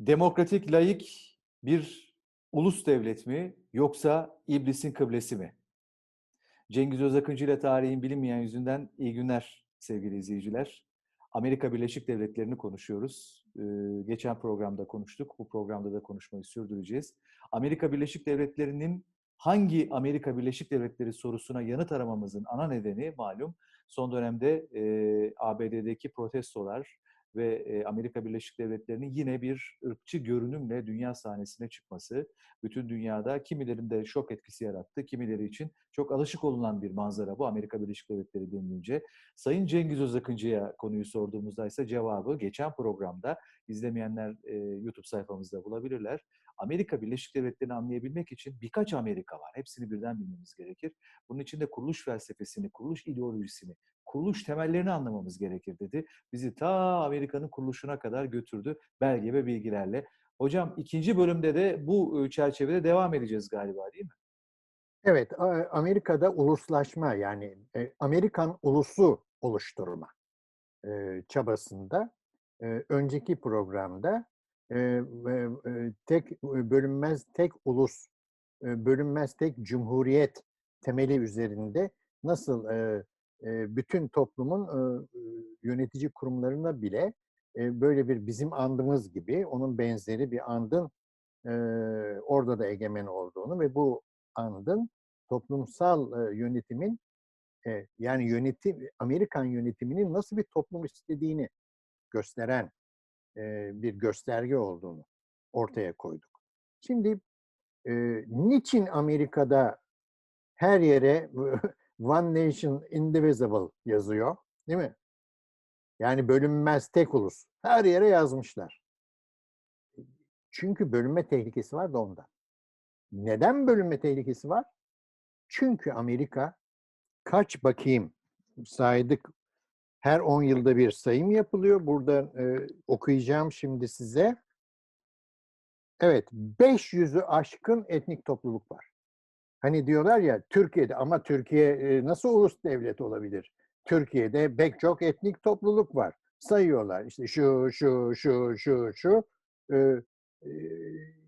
Demokratik, laik bir ulus devlet mi yoksa iblisin kıblesi mi? Cengiz Özakıncı ile tarihin bilinmeyen yüzünden iyi günler sevgili izleyiciler. Amerika Birleşik Devletleri'ni konuşuyoruz. Ee, geçen programda konuştuk. Bu programda da konuşmayı sürdüreceğiz. Amerika Birleşik Devletleri'nin hangi Amerika Birleşik Devletleri sorusuna yanıt aramamızın ana nedeni malum son dönemde e, ABD'deki protestolar, ve e, Amerika Birleşik Devletleri'nin yine bir ırkçı görünümle dünya sahnesine çıkması, bütün dünyada kimilerinde şok etkisi yarattı, kimileri için çok alışık olunan bir manzara bu Amerika Birleşik Devletleri denilince. Sayın Cengiz Özakıncı'ya konuyu sorduğumuzda ise cevabı geçen programda izlemeyenler e, YouTube sayfamızda bulabilirler. Amerika Birleşik Devletleri'ni anlayabilmek için birkaç Amerika var. Hepsini birden bilmemiz gerekir. Bunun için de kuruluş felsefesini, kuruluş ideolojisini, kuruluş temellerini anlamamız gerekir dedi. Bizi ta Amerika'nın kuruluşuna kadar götürdü belge ve bilgilerle. Hocam ikinci bölümde de bu çerçevede devam edeceğiz galiba değil mi? Evet, Amerika'da uluslaşma yani Amerikan ulusu oluşturma çabasında önceki programda tek bölünmez tek ulus, bölünmez tek cumhuriyet temeli üzerinde nasıl bütün toplumun yönetici kurumlarına bile böyle bir bizim andımız gibi onun benzeri bir andın orada da egemen olduğunu ve bu andın toplumsal yönetimin yani yönetim Amerikan yönetiminin nasıl bir toplum istediğini gösteren bir gösterge olduğunu ortaya koyduk. Şimdi niçin Amerika'da her yere One Nation Indivisible yazıyor. Değil mi? Yani bölünmez tek ulus. Her yere yazmışlar. Çünkü bölünme tehlikesi var da ondan. Neden bölünme tehlikesi var? Çünkü Amerika kaç bakayım saydık her 10 yılda bir sayım yapılıyor. Burada e, okuyacağım şimdi size. Evet, 500'ü aşkın etnik topluluk var. Hani diyorlar ya Türkiye'de ama Türkiye nasıl ulus devlet olabilir? Türkiye'de pek çok etnik topluluk var. Sayıyorlar işte şu şu şu şu şu e,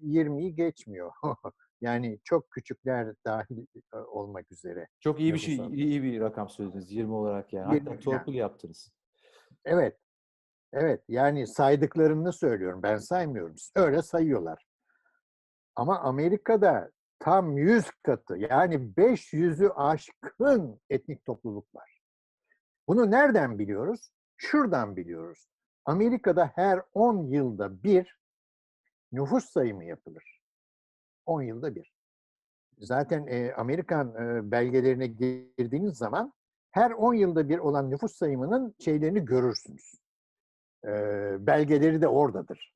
20'yi geçmiyor. yani çok küçükler dahil olmak üzere. Çok iyi bir şey, iyi bir rakam söylediniz 20 olarak yani. Hatta torpil yaptınız. Evet. Evet yani saydıklarını söylüyorum. Ben saymıyorum. Öyle sayıyorlar. Ama Amerika'da tam 100 katı yani 500'ü aşkın etnik topluluk var. Bunu nereden biliyoruz? Şuradan biliyoruz. Amerika'da her 10 yılda bir nüfus sayımı yapılır. 10 yılda bir. Zaten e, Amerikan e, belgelerine girdiğiniz zaman her 10 yılda bir olan nüfus sayımının şeylerini görürsünüz. E, belgeleri de oradadır.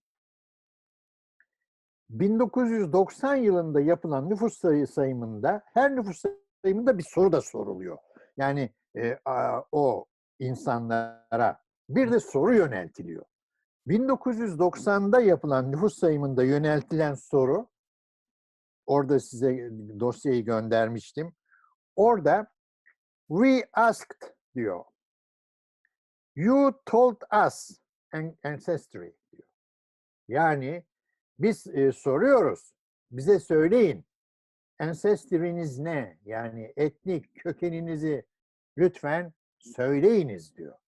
1990 yılında yapılan nüfus sayı sayımında her nüfus sayımında bir soru da soruluyor. Yani e, a, o insanlara bir de soru yöneltiliyor. 1990'da yapılan nüfus sayımında yöneltilen soru orada size dosyayı göndermiştim. Orada we asked diyor. You told us ancestry diyor. Yani biz e, soruyoruz. Bize söyleyin. Ancestry'niz ne? Yani etnik kökeninizi lütfen söyleyiniz diyor.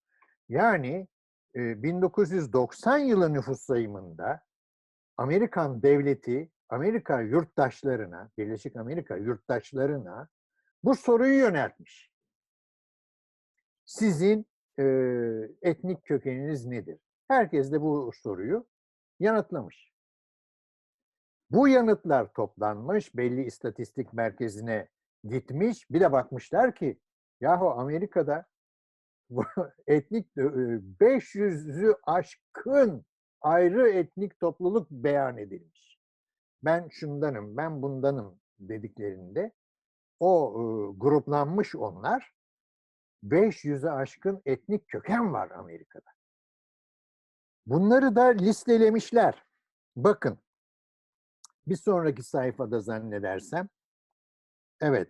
Yani e, 1990 yılı nüfus sayımında Amerikan devleti Amerika yurttaşlarına, Birleşik Amerika yurttaşlarına bu soruyu yöneltmiş. Sizin e, etnik kökeniniz nedir? Herkes de bu soruyu yanıtlamış. Bu yanıtlar toplanmış, belli istatistik merkezine gitmiş. Bir de bakmışlar ki yahu Amerika'da etnik 500'ü aşkın ayrı etnik topluluk beyan edilmiş. Ben şundanım, ben bundanım dediklerinde o gruplanmış onlar. 500'e aşkın etnik köken var Amerika'da. Bunları da listelemişler. Bakın bir sonraki sayfada zannedersem, evet,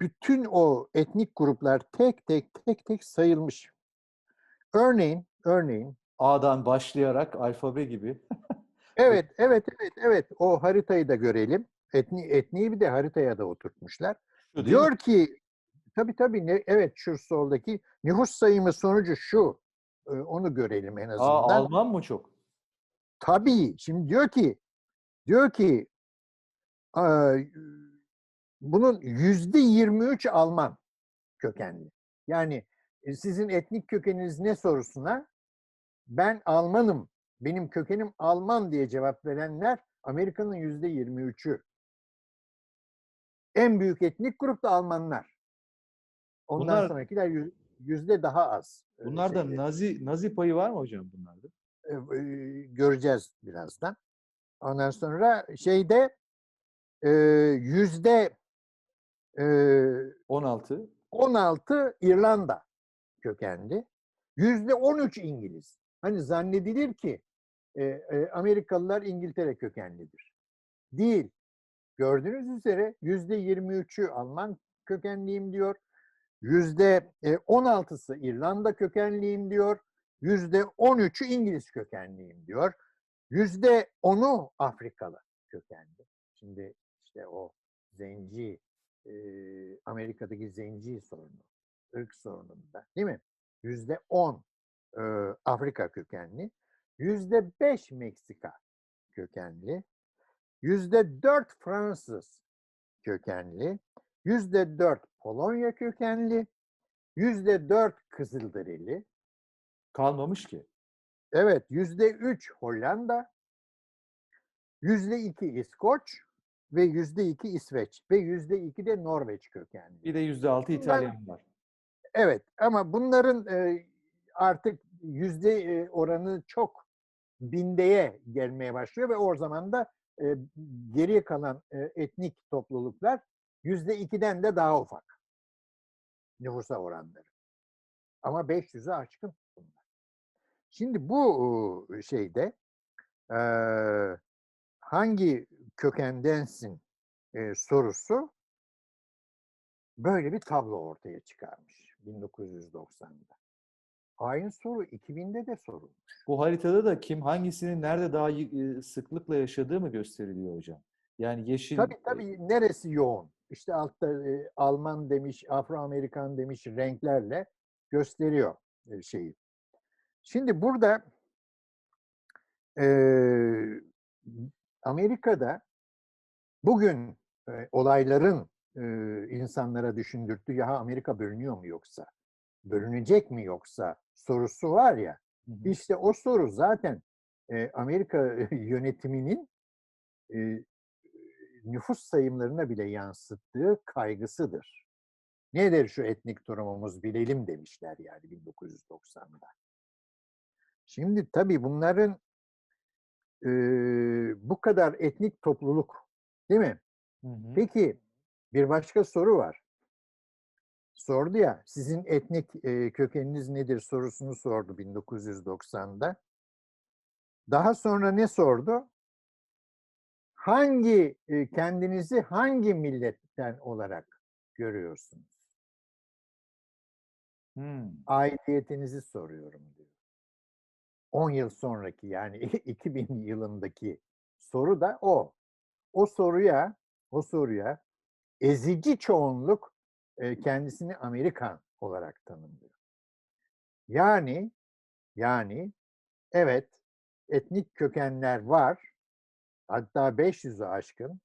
bütün o etnik gruplar tek tek tek tek sayılmış. Örneğin, örneğin A'dan başlayarak alfabe gibi. Evet, evet, evet, evet. O haritayı da görelim. Etni, etniği bir de haritaya da oturtmuşlar. Şu mi? Diyor ki, tabii tabii, ne, evet şu soldaki nüfus sayımı sonucu şu. Ee, Onu görelim en Aa, azından. Alman mı çok? Tabii. Şimdi diyor ki, diyor ki, aa, bunun yüzde 23 Alman kökenli. Yani e, sizin etnik kökeniniz ne sorusuna ben Almanım, benim kökenim Alman diye cevap verenler Amerika'nın yüzde 23'ü. En büyük etnik grup da Almanlar. Ondan Bunlar- sonrakiler yüz- yüzde daha az. Bunlarda şeyde. Nazi Nazi payı var mı hocam bunlarda? E, e, göreceğiz birazdan. Ondan sonra şeyde yüzde e, 16. 16 İrlanda kökenli. Yüzde 13 İngiliz. Hani zannedilir ki e, e, Amerikalılar İngiltere kökenlidir. Değil. Gördüğünüz üzere yüzde 23'ü Alman kökenliyim diyor. Yüzde e, 16'sı İrlanda kökenliyim diyor. Yüzde 13'ü İngiliz kökenliyim diyor. Yüzde 10'u Afrikalı kökenli. Şimdi işte o zenci, e, Amerika'daki zenci sorunu, ırk sorununda değil mi? Yüzde 10 e, Afrika kökenli. Yüzde 5 Meksika kökenli. Yüzde 4 Fransız kökenli. Yüzde 4 Polonya kökenli. Yüzde 4 Kızılderili. Kalmamış ki. Evet, yüzde üç Hollanda, yüzde iki İskoç ve yüzde iki İsveç ve yüzde iki de Norveç kökenli. Bir de %6 Bunlar- İtalyan var. Evet, ama bunların e, artık yüzde oranı çok bindeye gelmeye başlıyor ve o zaman da e, geriye kalan e, etnik topluluklar yüzde ikiden de daha ufak nüfusa oranları. Ama 500'ü aşkın bunlar. Şimdi bu şeyde e, hangi kökendensin e, sorusu böyle bir tablo ortaya çıkarmış 1990'da. Aynı soru 2000'de de sorulmuş. Bu haritada da kim hangisinin nerede daha e, sıklıkla yaşadığı mı gösteriliyor hocam? Yani yeşil Tabii e, tabii neresi yoğun? İşte altta e, Alman demiş, Afro-Amerikan demiş renklerle gösteriyor e, şeyi. Şimdi burada e, Amerika'da bugün e, olayların e, insanlara düşündürttüğü ya Amerika bölünüyor mu yoksa? Bölünecek mi yoksa sorusu var ya. Hı hı. İşte o soru zaten e, Amerika yönetiminin e, nüfus sayımlarına bile yansıttığı kaygısıdır. Nedir şu etnik durumumuz bilelim demişler yani 1990'da. Şimdi tabii bunların e, bu kadar etnik topluluk değil mi? Hı hı. Peki bir başka soru var. Sordu ya sizin etnik e, kökeniniz nedir sorusunu sordu 1990'da. Daha sonra ne sordu? Hangi e, kendinizi hangi milletten olarak görüyorsunuz? Hmm. Aidiyetinizi soruyorum diyor. 10 yıl sonraki yani 2000 yılındaki soru da o. O soruya, o soruya ezici çoğunluk kendisini Amerikan olarak tanımlıyor. Yani yani evet etnik kökenler var. Hatta 500'ü aşkın.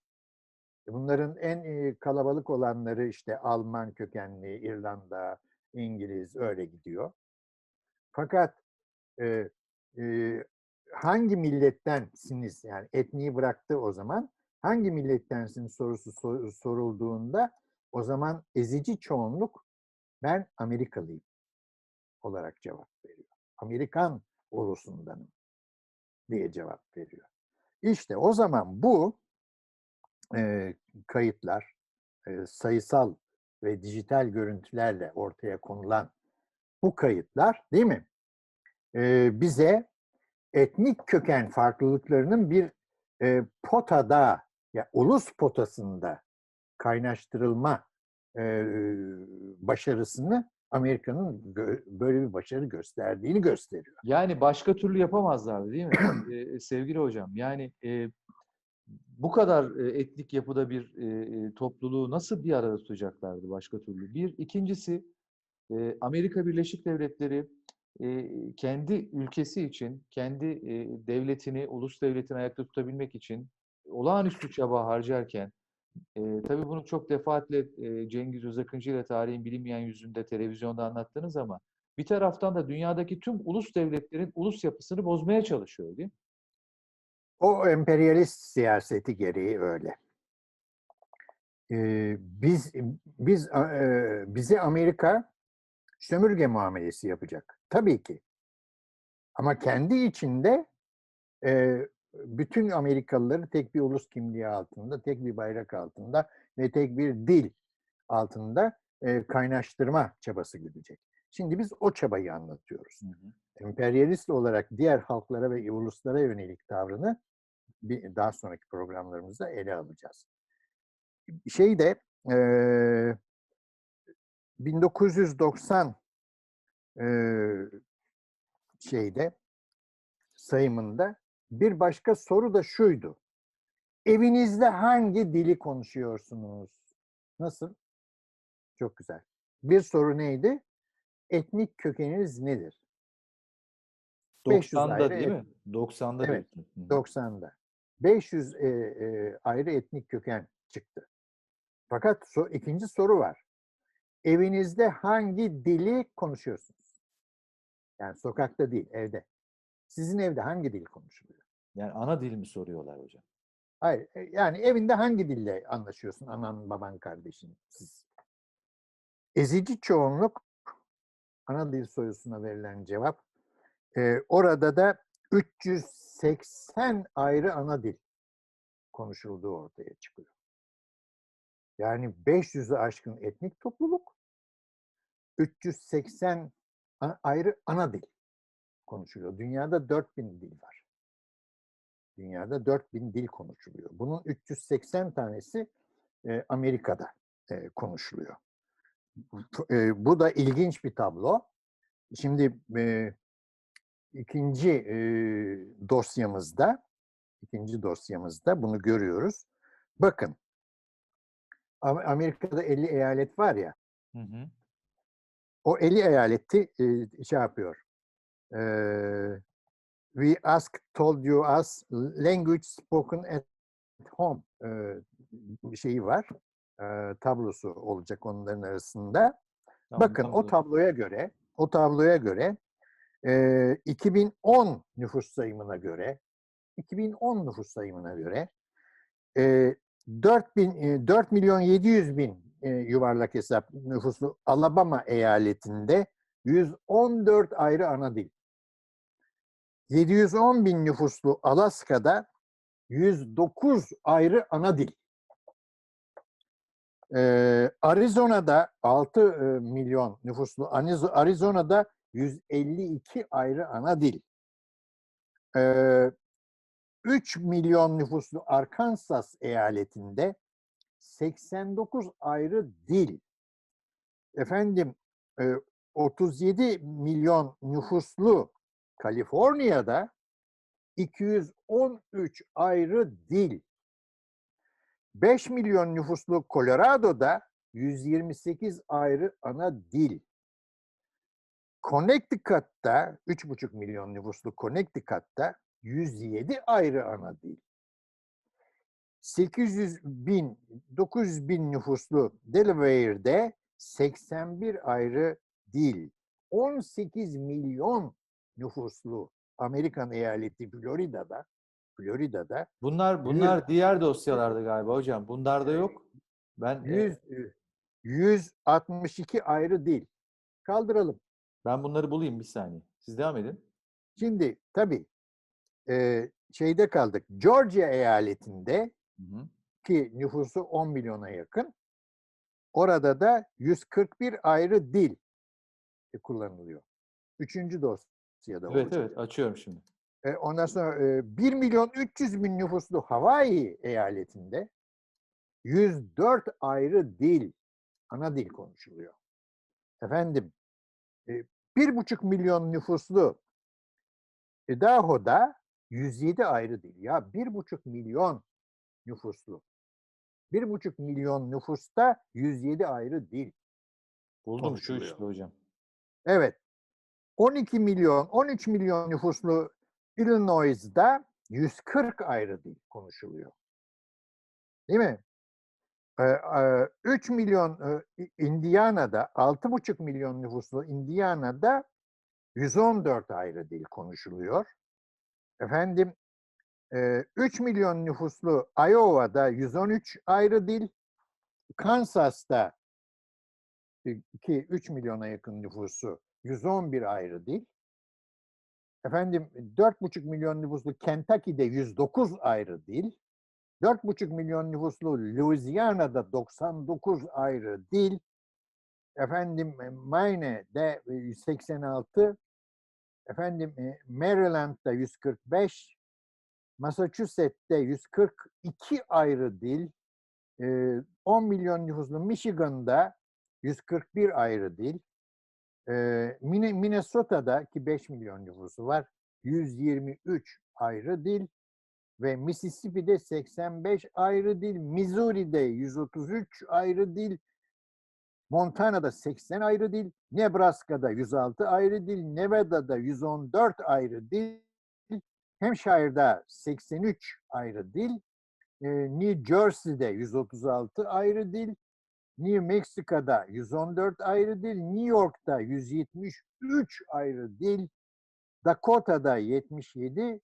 Bunların en e, kalabalık olanları işte Alman kökenli, İrlanda, İngiliz öyle gidiyor. Fakat e, e, hangi millettensiniz yani etniği bıraktı o zaman hangi millettensiniz sorusu sor- sorulduğunda o zaman ezici çoğunluk ben Amerikalıyım olarak cevap veriyor. Amerikan ulusundanım diye cevap veriyor. İşte o zaman bu e, kayıtlar e, sayısal ve dijital görüntülerle ortaya konulan bu kayıtlar değil mi? E, bize etnik köken farklılıklarının bir e, potada ya ulus potasında kaynaştırılma başarısını Amerika'nın böyle bir başarı gösterdiğini gösteriyor. Yani başka türlü yapamazlardı değil mi? Sevgili hocam yani bu kadar etnik yapıda bir topluluğu nasıl bir arada tutacaklardı başka türlü? Bir. ikincisi Amerika Birleşik Devletleri kendi ülkesi için, kendi devletini, ulus devletini ayakta tutabilmek için olağanüstü çaba harcarken e, tabii bunu çok defaatle e, Cengiz Özakıncı ile tarihin bilinmeyen yüzünde televizyonda anlattınız ama bir taraftan da dünyadaki tüm ulus devletlerin ulus yapısını bozmaya çalışıyor değil mi? O emperyalist siyaseti gereği öyle. Ee, biz biz e, bize Amerika sömürge muamelesi yapacak. Tabii ki. Ama kendi içinde e, bütün Amerikalıları tek bir ulus kimliği altında, tek bir bayrak altında ve tek bir dil altında e, kaynaştırma çabası güdecek. Şimdi biz o çabayı anlatıyoruz. Emperyalist olarak diğer halklara ve uluslara yönelik tavrını bir daha sonraki programlarımızda ele alacağız. Şeyde eee 1990 eee, şeyde sayımında bir başka soru da şuydu. Evinizde hangi dili konuşuyorsunuz? Nasıl? Çok güzel. Bir soru neydi? Etnik kökeniniz nedir? 500 90'da ayrı değil mi? 90'da Evet, diyorsun. Hı hı. 90'da. 500 e, e, ayrı etnik köken çıktı. Fakat so- ikinci soru var. Evinizde hangi dili konuşuyorsunuz? Yani sokakta değil, evde. Sizin evde hangi dil konuşuluyor? Yani ana dil mi soruyorlar hocam? Hayır, e, yani evinde hangi dille anlaşıyorsun anan, baban, kardeşin, siz? Ezici çoğunluk ana dil sorusuna verilen cevap. e, orada da 380 ayrı ana dil konuşulduğu ortaya çıkıyor. Yani 500'ü aşkın etnik topluluk, 380 a- ayrı ana dil konuşuluyor. Dünyada 4000 dil var. Dünyada 4000 dil konuşuluyor. Bunun 380 tanesi e, Amerika'da e, konuşuluyor. E, bu da ilginç bir tablo. Şimdi e, ikinci e, dosyamızda ikinci dosyamızda bunu görüyoruz. Bakın Am- Amerika'da 50 eyalet var ya Hı hı. o 50 eyaleti e, şey yapıyor. E, we ask told you us language spoken at home e, bir şeyi var. E, tablosu olacak onların arasında. Tamam, Bakın tam o tabloya göre, o tabloya göre e, 2010 nüfus sayımına göre, 2010 nüfus sayımına göre e, 4, bin, e, 4 milyon 700 bin e, yuvarlak hesap nüfuslu Alabama eyaletinde 114 ayrı ana dil. 710 bin nüfuslu Alaska'da 109 ayrı ana dil. Ee, Arizona'da 6 e, milyon nüfuslu Arizona'da 152 ayrı ana dil. Ee, 3 milyon nüfuslu Arkansas eyaletinde 89 ayrı dil. Efendim e, 37 milyon nüfuslu Kaliforniya'da 213 ayrı dil. 5 milyon nüfuslu Colorado'da 128 ayrı ana dil. Connecticut'ta 3,5 milyon nüfuslu Connecticut'ta 107 ayrı ana dil. 800 bin, 900 bin nüfuslu Delaware'de 81 ayrı dil. 18 milyon nüfuslu Amerikan eyaleti Florida'da, Florida'da Bunlar bunlar diğer dosyalarda galiba hocam. Bunlarda yok. Ben e, 100, e, 162 ayrı dil. Kaldıralım. ben bunları bulayım bir saniye. Siz devam edin. Şimdi tabii e, şeyde kaldık. Georgia eyaletinde Hı hı. ki nüfusu 10 milyona yakın. Orada da 141 ayrı dil kullanılıyor. Üçüncü dosyada Evet olacak. evet açıyorum şimdi. E, ondan sonra e, 1 milyon 300 bin nüfuslu Hawaii eyaletinde 104 ayrı dil, ana dil konuşuluyor. efendim e, bir buçuk milyon nüfuslu Idaho'da 107 ayrı dil. Ya bir buçuk milyon nüfuslu. Bir buçuk milyon nüfusta 107 ayrı dil. Buldum şu işte hocam. Evet. 12 milyon, 13 milyon nüfuslu Illinois'da 140 ayrı dil konuşuluyor. Değil mi? Ee, e, 3 milyon e, Indiana'da, 6,5 milyon nüfuslu Indiana'da 114 ayrı dil konuşuluyor. Efendim, e, 3 milyon nüfuslu Iowa'da 113 ayrı dil, Kansas'ta e, ki 3 milyona yakın nüfusu 111 ayrı dil. Efendim 4,5 milyon nüfuslu Kentucky'de 109 ayrı dil. 4,5 milyon nüfuslu Louisiana'da 99 ayrı dil. Efendim e, Maine'de e, 186. Efendim e, Maryland'da 145. Massachusetts'te 142 ayrı dil. E, 10 milyon nüfuslu Michigan'da 141 ayrı dil. Ee, Minnesota'da ki 5 milyon nüfusu var 123 ayrı dil ve Mississippi'de 85 ayrı dil, Missouri'de 133 ayrı dil, Montana'da 80 ayrı dil, Nebraska'da 106 ayrı dil, Nevada'da 114 ayrı dil, Hampshire'da 83 ayrı dil, New Jersey'de 136 ayrı dil, New Mexico'da 114 ayrı dil, New York'ta 173 ayrı dil, Dakota'da 77 eee,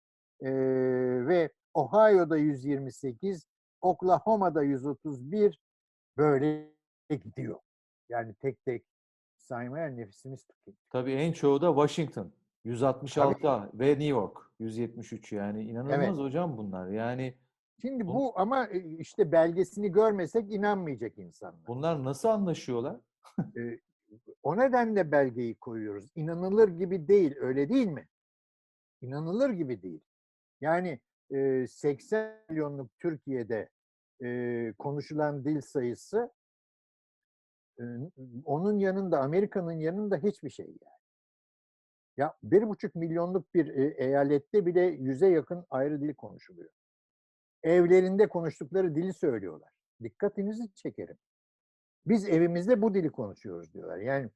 ve Ohio'da 128, Oklahoma'da 131 böyle gidiyor. Yani tek tek saymaya nefsimiz tükeniyor. Tabii en çoğu da Washington 166 ve New York 173 yani inanılmaz hocam bunlar. Yani Şimdi Bu- bu ama e, işte belgesini görmesek inanmayacak insanlar. bunlar nasıl anlaşıyorlar? Ee, O nedenle belgeyi koyuyoruz. İnanılır gibi değil, öyle değil mi? İnanılır gibi değil. Yani e, 80 milyonluk Türkiye'de e, konuşulan dil sayısı e, onun yanında, Amerika'nın yanında hiçbir şey yani. Ya bir buçuk milyonluk bir e, eyalette bile yüze yakın ayrı dil konuşuluyor. Evlerinde konuştukları dili söylüyorlar. Dikkatinizi çekerim. Biz evimizde bu dili konuşuyoruz diyorlar. Yani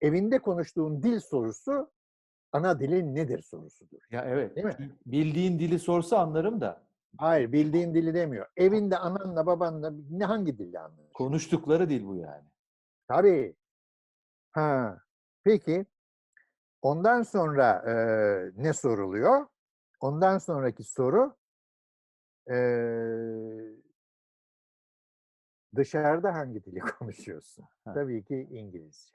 evinde konuştuğun dil sorusu ana dilin nedir sorusudur. Ya evet. Değil mi? Bildiğin dili sorsa anlarım da Hayır bildiğin dili demiyor. Evinde ananla babanla ne hangi dille anlaşıyorsun? konuştukları dil bu yani. Tabii. Ha. Peki. Ondan sonra e, ne soruluyor? Ondan sonraki soru e, dışarıda hangi dili konuşuyorsun? Ha. Tabii ki İngilizce.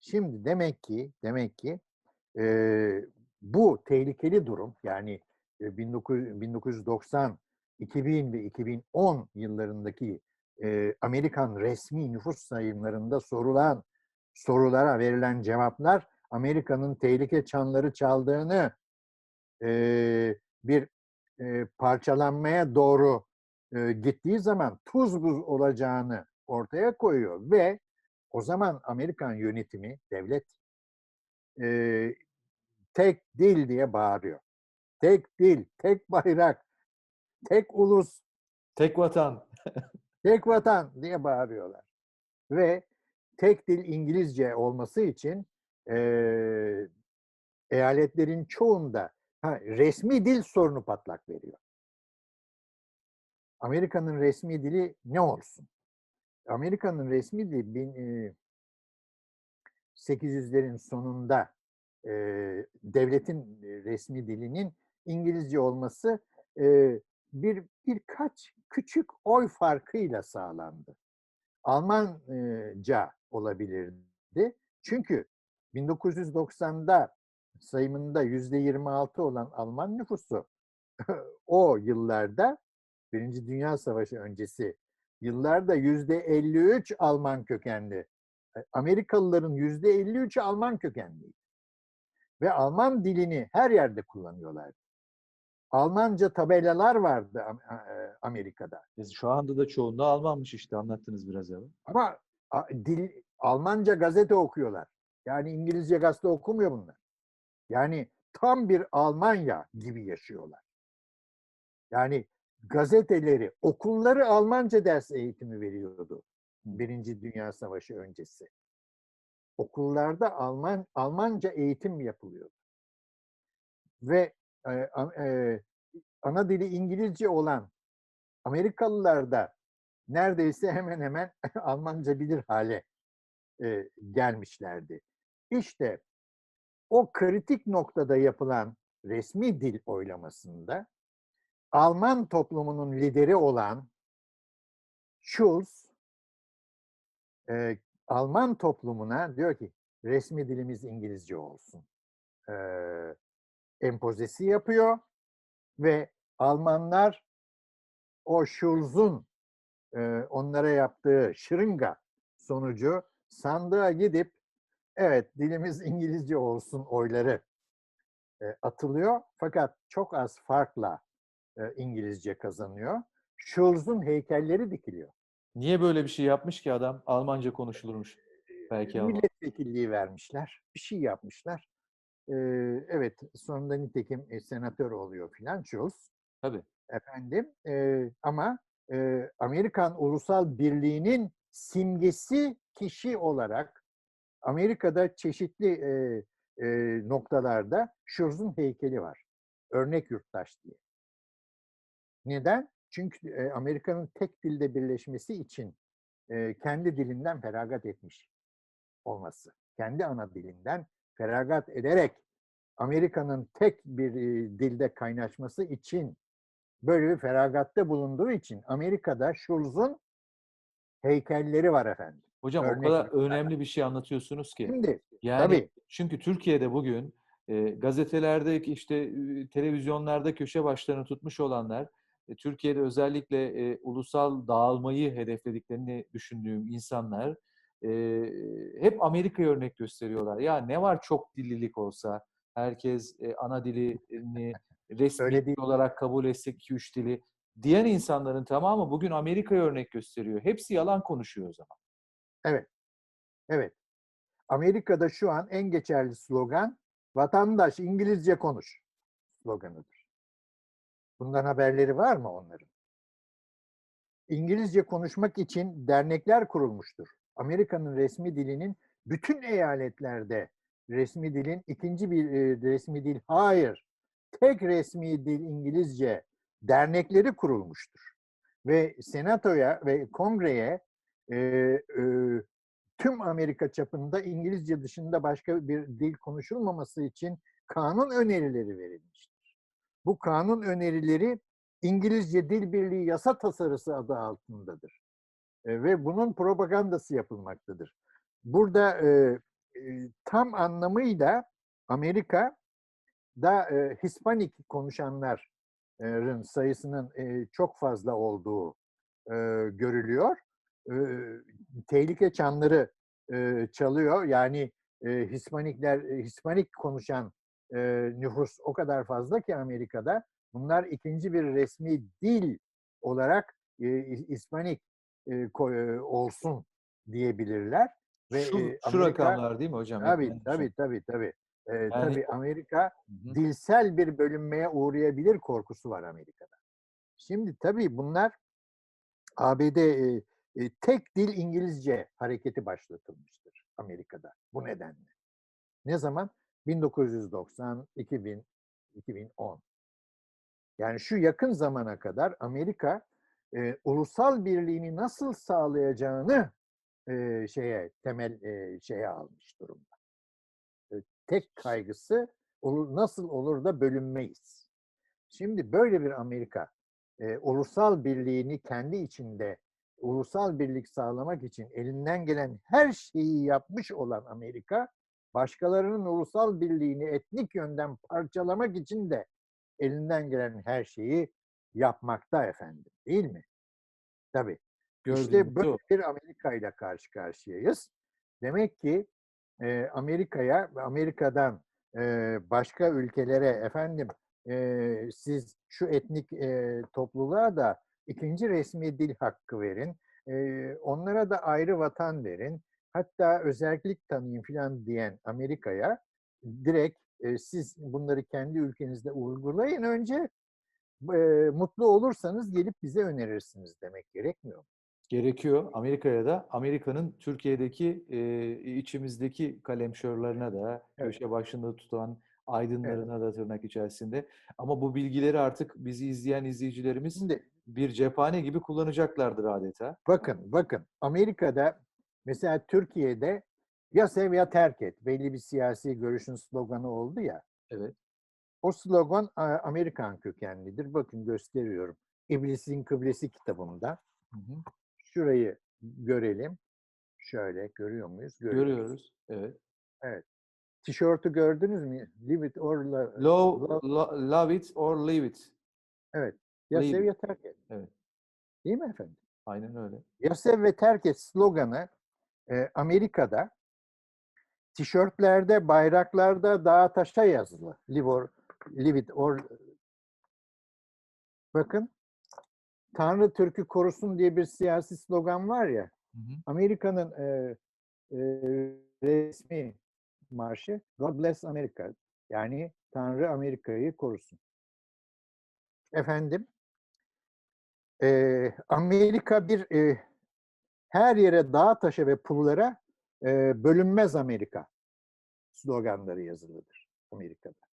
Şimdi demek ki demek ki e, bu tehlikeli durum yani e, 19, 1990, 2000 ve 2010 yıllarındaki e, Amerikan resmi nüfus sayımlarında sorulan sorulara verilen cevaplar Amerika'nın tehlike çanları çaldığını e, bir e, parçalanmaya doğru e, gittiği zaman tuz buz olacağını ortaya koyuyor ve o zaman Amerikan yönetimi, devlet e, tek dil diye bağırıyor. Tek dil, tek bayrak, tek ulus, Tek vatan. tek vatan diye bağırıyorlar. Ve tek dil İngilizce olması için eee, eyaletlerin çoğunda ha, resmi dil sorunu patlak veriyor. Amerika'nın resmi dili ne olsun? Amerika'nın resmi dili bin- eee, 800'lerin sonunda eee, devletin e, resmi dilinin İngilizce olması eee, bir birkaç küçük oy farkıyla sağlandı. Almanca olabilirdi. Çünkü 1990'da sayımında yüzde 26 olan Alman nüfusu o yıllarda Birinci Dünya Savaşı öncesi yıllarda yüzde 53 Alman kökenli. E, Amerikalıların yüzde 53'ü Alman kökenliydi. Ve Alman dilini her yerde kullanıyorlardı. Almanca tabelalar vardı Am- e, Amerika'da. Şu anda da çoğunluğu Almanmış işte anlattınız biraz evvel. Ama dil Almanca gazete okuyorlar. Yani İngilizce gazete okumuyor bunlar. Yani tam bir Almanya gibi yaşıyorlar. Yani gazeteleri, okulları Almanca ders eğitimi veriyordu. Birinci Dünya Savaşı öncesi. Okullarda Alman Almanca eğitim yapılıyordu. Ve e, e, ana dili İngilizce olan Amerikalılar da neredeyse hemen hemen Almanca bilir hale e, gelmişlerdi. İşte o kritik noktada yapılan resmi dil oylamasında Alman toplumunun lideri olan Schulz e, Alman toplumuna diyor ki resmi dilimiz İngilizce olsun. E, empozesi yapıyor ve Almanlar o Schulz'un e, onlara yaptığı şırınga sonucu sandığa gidip evet dilimiz İngilizce olsun oyları e, atılıyor. Fakat çok az farkla e, İngilizce kazanıyor. Schulz'un heykelleri dikiliyor. Niye böyle bir şey yapmış ki adam? Almanca konuşulurmuş. Belki ama. Milletvekilliği vermişler. Bir şey yapmışlar. E, evet sonunda nitekim e, senatör oluyor filan Schulz. Tabii. Efendim e, ama e, Amerikan Ulusal Birliği'nin simgesi kişi olarak Amerika'da çeşitli e, e, noktalarda Schulz'un heykeli var. Örnek yurttaş diye. Neden? Çünkü e, Amerika'nın tek dilde birleşmesi için e, kendi dilinden feragat etmiş olması. Kendi ana dilinden feragat ederek Amerika'nın tek bir e, dilde kaynaşması için böyle bir feragatta bulunduğu için Amerika'da Schulz'un heykelleri var efendim. Hocam o Örnek kadar yurttaşlar. önemli bir şey anlatıyorsunuz ki. Şimdi Yani tabii çünkü Türkiye'de bugün e, gazetelerde işte e, televizyonlarda köşe başlarını tutmuş olanlar e, Türkiye'de özellikle e, ulusal dağılmayı hedeflediklerini düşündüğüm insanlar e, hep Amerika'ya örnek gösteriyorlar. Ya ne var çok dillilik olsa herkes e, ana dilini resmi dil olarak kabul etsek iki üç dili diyen insanların tamamı bugün Amerika'ya örnek gösteriyor. Hepsi yalan konuşuyor o zaman. Evet. Evet. Amerika'da şu an en geçerli slogan vatandaş İngilizce konuş sloganıdır. Bundan haberleri var mı onların? İngilizce konuşmak için dernekler kurulmuştur. Amerika'nın resmi dilinin bütün eyaletlerde resmi dilin ikinci bir e, resmi dil hayır. Tek resmi dil İngilizce dernekleri kurulmuştur. Ve senatoya ve kongreye e, e, tüm Amerika çapında İngilizce dışında başka bir dil konuşulmaması için kanun önerileri verilmiştir. Bu kanun önerileri İngilizce Dil Birliği Yasa Tasarısı adı altındadır. E, ve bunun propagandası yapılmaktadır. Burada e, e, tam anlamıyla Amerika'da e, Hispanik konuşanların sayısının e, çok fazla olduğu e, görülüyor. E, tehlike çanları e, çalıyor. Yani e, Hispanikler, Hispanik konuşan e, nüfus o kadar fazla ki Amerika'da bunlar ikinci bir resmi dil olarak e, e, ko- e, olsun diyebilirler. Ve Şu, e, şu Amerika- rakamlar değil mi hocam? Tabii Yani şu- tabii tabii tabii. E, tabii Amerika Hı hı. dilsel bir bölünmeye uğrayabilir korkusu var Amerika'da. Şimdi tabii bunlar ABD e, e, tek dil İngilizce hareketi başlatılmıştır Amerika'da bu nedenle. Ne zaman? 1990, 2000, 2010. Yani şu yakın zamana kadar Amerika e, ulusal birliğini nasıl sağlayacağını e, şeye temel e, şeye almış durumda. E, tek kaygısı olur, nasıl olur da bölünmeyiz. Şimdi böyle bir Amerika e, ulusal birliğini kendi içinde ulusal birlik sağlamak için elinden gelen her şeyi yapmış olan Amerika başkalarının ulusal birliğini etnik yönden parçalamak için de elinden gelen her şeyi yapmakta efendim. Değil mi? Tabii. Gördüğümüz İşte böyle bir Amerika ile karşı karşıyayız. Demek ki e, Amerika'ya ve Amerika'dan e, başka ülkelere efendim e, siz şu etnik e, topluluğa da ikinci resmi dil hakkı verin. E, onlara da ayrı vatan verin. hatta özellik tanıyın falan diyen Amerika'ya direkt e, siz bunları kendi ülkenizde uygulayın önce e, mutlu olursanız gelip bize önerirsiniz demek gerekmiyor mu? Gerekiyor. Amerika'ya da Amerika'nın Türkiye'deki e, içimizdeki kalemşörlerine de Evet. köşe başında tutan aydınlarına da tırnak içerisinde. Ama bu bilgileri artık bizi izleyen izleyicilerimiz Şimdi bir cephane gibi kullanacaklardır adeta. bakın bakın Amerika'da mesela Türkiye'de ya sev ya terk et belli bir siyasi görüşün sloganı oldu ya. Evet. O slogan Amerikan kökenlidir. Bakın gösteriyorum. İblisin Kıblesi kitabımda. Hı hı. Şurayı görelim. Şöyle görüyor muyuz? Görüyoruz. Evet. Tişörtü gördünüz mü? Live it or lo- Love, love- lo- love it or leave it. Evet. Ya leave sev it. ya terk et. Evet. Değil mi efendim? Aynen öyle. Ya sev ve terk et sloganı e, Amerika'da tişörtlerde, bayraklarda dağa taşa yazılı. Live, or, live it or Bakın Tanrı Türk'ü korusun diye bir siyasi slogan var ya. Hı hı. Amerika'nın e, e, resmi marşı God Bless America. Yani Tanrı Amerika'yı korusun. Efendim, e, Amerika bir e, her yere dağa taşa ve pullara e, bölünmez Amerika sloganları yazılıdır Amerika'da.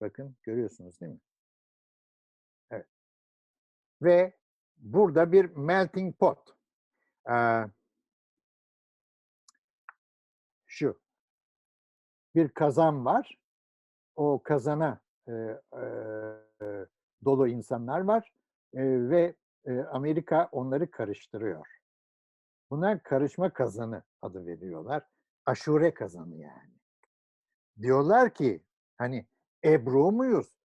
Bakın görüyorsunuz değil mi? Evet. Ve burada bir melting pot. Ee, şu. Bir kazan var. O kazana e, e, dolu insanlar var E, ve e, Amerika onları karıştırıyor. Buna karışma kazanı adı veriyorlar. Aşure kazanı yani. Diyorlar ki hani Ebru muyuz?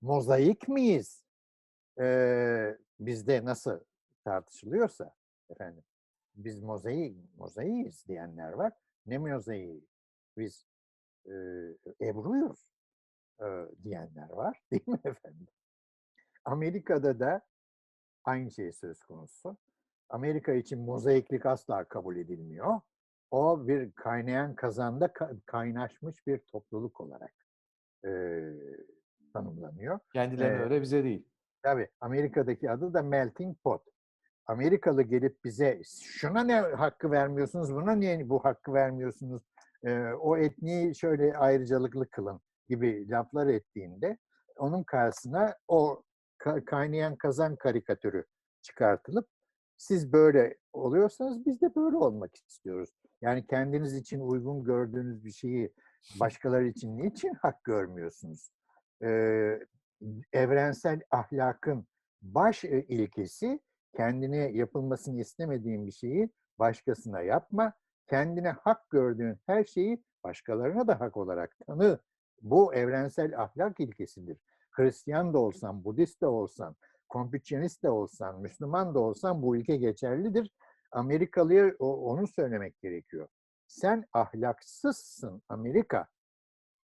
Mozaik miyiz? Ee, bizde nasıl tartışılıyorsa efendim biz mozaiği, mozaiğiz diyenler var. Ne mozaiği? Biz e, Ebru'yuz e, diyenler var. Değil mi efendim? Amerika'da da aynı şey söz konusu. Amerika için mozaiklik asla kabul edilmiyor. O bir kaynayan kazanda ka- kaynaşmış bir topluluk olarak e, tanımlanıyor. Kendilerine Ee, öyle bize değil. Tabii Amerika'daki adı da melting pot. Amerikalı gelip bize şuna ne hakkı vermiyorsunuz, buna niye bu hakkı vermiyorsunuz, o etniği şöyle ayrıcalıklı kılın gibi laflar ettiğinde onun karşısına o ka- kaynayan kazan karikatürü çıkartılıp siz böyle oluyorsanız biz de böyle olmak istiyoruz. Yani kendiniz için uygun gördüğünüz bir şeyi başkaları için niçin hak görmüyorsunuz? Ee, evrensel ahlakın baş e, ilkesi kendine yapılmasını istemediğin bir şeyi başkasına yapma. Kendine hak gördüğün her şeyi başkalarına da hak olarak tanı. Bu evrensel ahlak ilkesidir. Hristiyan da olsan, Budist de olsan, Konfüçyanist de olsan, Müslüman da olsan bu ilke geçerlidir. Amerikalıya onu söylemek gerekiyor. Sen ahlaksızsın Amerika.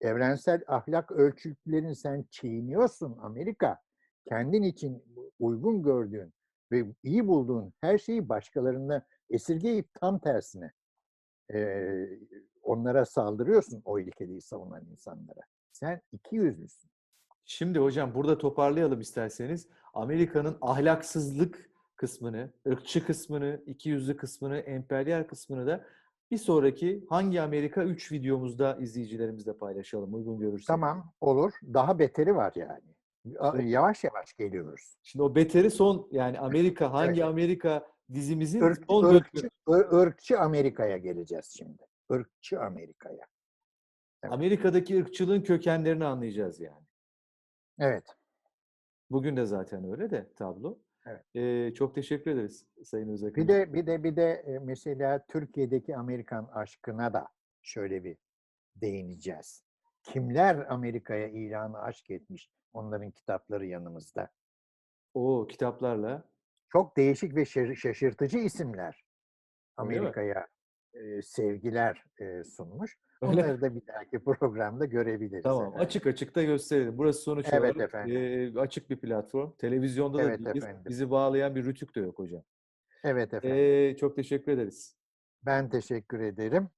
Evrensel ahlak ölçütlerini sen çiğniyorsun Amerika. Kendin için uygun gördüğün ve iyi bulduğun her şeyi başkalarına esirgeyip tam tersine eee, onlara saldırıyorsun o ilkeliği savunan insanlara. Sen iki yüzlüsün. Şimdi hocam burada toparlayalım isterseniz. Amerika'nın ahlaksızlık kısmını, ırkçı kısmını, ikiyüzlü kısmını, emperyal kısmını da bir sonraki Hangi Amerika 3 videomuzda izleyicilerimizle paylaşalım uygun görürseniz. Tamam olur. Daha beteri var yani. Yavaş yavaş geliyoruz. Şimdi o beteri son yani Amerika Hangi Evet. Amerika dizimizin Irk- son ırkçı, ır- ırkçı Amerika'ya geleceğiz şimdi. Irkçı Amerika'ya. Evet. Amerika'daki ırkçılığın kökenlerini anlayacağız yani. Evet. Bugün de zaten öyle de tablo. Evet. Ee, çok teşekkür ederiz Sayın Özakın. Bir de bir de bir de e, mesela Türkiye'deki Amerikan aşkına da şöyle bir değineceğiz. Kimler Amerika'ya ilanı aşk etmiş? Onların kitapları yanımızda. o kitaplarla Çok değişik ve şaş- şaşırtıcı isimler? Amerika'ya e, sevgiler e, sunmuş. Öyle. Onları da bir dahaki programda görebiliriz. Tamam, efendim. açık açık da gösterelim. Burası sonuç Evet olarak efendim. eee, açık bir platform. Televizyonda da Evet değiliz. efendim. Bizi bağlayan bir rütük de yok hocam. Evet efendim. Eee, çok teşekkür ederiz. Ben teşekkür ederim.